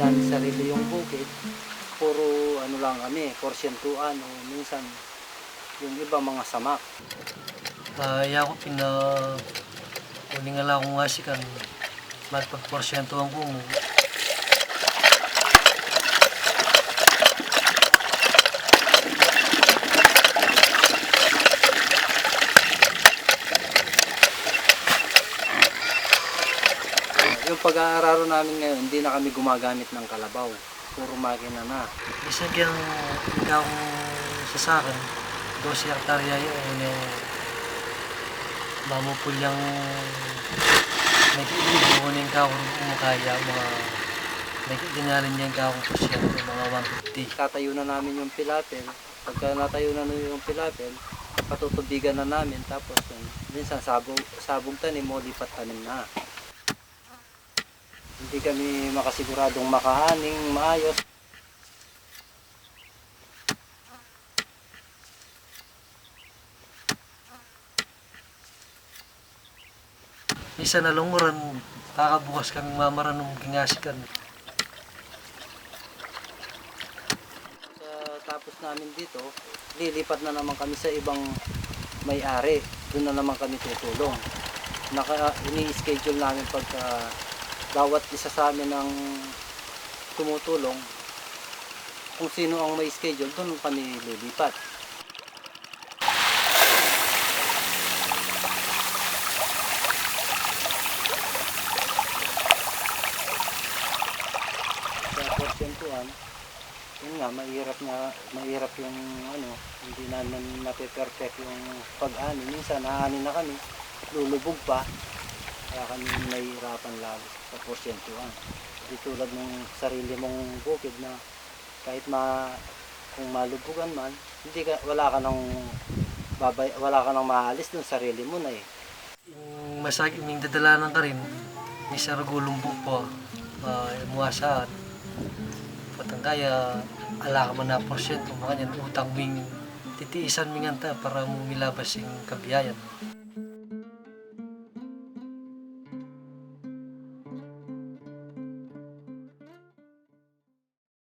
namin sarili yung bukid, puro ano lang kami, porsyentuan o minsan yung iba mga samak. Kaya ko pina... Kuning nga lang akong nga si kan. Magpagporsyentuhan ko. Yung pag-aararo namin ngayon, hindi na kami gumagamit ng kalabaw. Puro makina na. Bisan kaya ikaw sa sakin, 12 hektarya yun eh, mamupulyang nag-iibuhunin ka kung umakaya mga nag-iinalin niya ka kung porsyento, mga 150. Tatayo na namin yung pilapel. Pagka natayo na yung pilapel, patutubigan na namin. Tapos yun, minsan sabog, sabog tanim mo, lipat tanim na. Hindi kami makasiguradong makahaning maayos. Isa na lunguran, kakabukas kaming mamaran ng gingasikan. Sa tapos namin dito, lilipat na naman kami sa ibang may-ari. Doon na naman kami tutulong. Naka, ini-schedule namin pagka bawat isa sa amin ang tumutulong. Kung sino ang may schedule, doon kami lilipat. Sa porsyentuhan, yun nga, mahirap nga, mahirap yung ano, hindi namin nape-perfect yung pag-ani. Minsan, naani na kami, lulubog pa, kaya kami nahihirapan lalo sa porsyentuhan. Di tulad ng sarili mong bukid na kahit ma, kung malubugan man, hindi ka, wala ka nang babay, wala ka nang maalis dun, sarili mo na eh. Yung masakit yung dadalanan ka rin, may saragulong po po, uh, muwasaan. Patang kaya, ala ka man na porsyento, mga yan, utang ming titiisan ming anta para mo milabas yung kabiyayan.